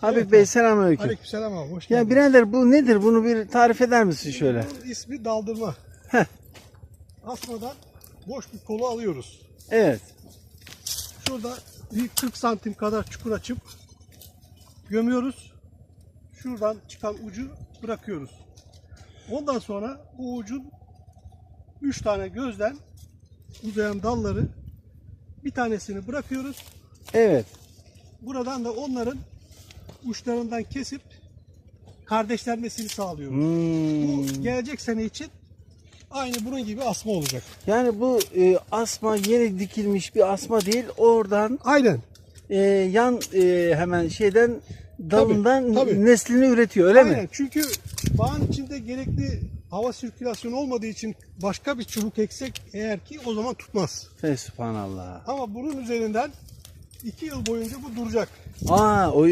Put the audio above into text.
Habib Evet Bey selamünaleyküm. Aleykümselam abi hoş Ya geldin. birader bu nedir? Bunu bir tarif eder misin şöyle? Bunun ismi daldırma. Heh. Asmadan boş bir kolu alıyoruz. Evet. Şurada bir 40 santim kadar çukur açıp gömüyoruz. Şuradan çıkan ucu bırakıyoruz. Ondan sonra bu ucun 3 tane gözden uzayan dalları bir tanesini bırakıyoruz. Evet. Buradan da onların uçlarından kesip kardeşlenmesini sağlıyoruz. Hmm. Bu gelecek sene için aynı bunun gibi asma olacak. Yani bu e, asma yeni dikilmiş bir asma değil. Oradan Aynen. e, yan e, hemen şeyden dalından tabii. neslini üretiyor öyle Aynen. mi? Çünkü bağın içinde gerekli hava sirkülasyonu olmadığı için başka bir çubuk eksek eğer ki o zaman tutmaz. Subhanallah. Ama bunun üzerinden iki yıl boyunca bu duracak. Aa o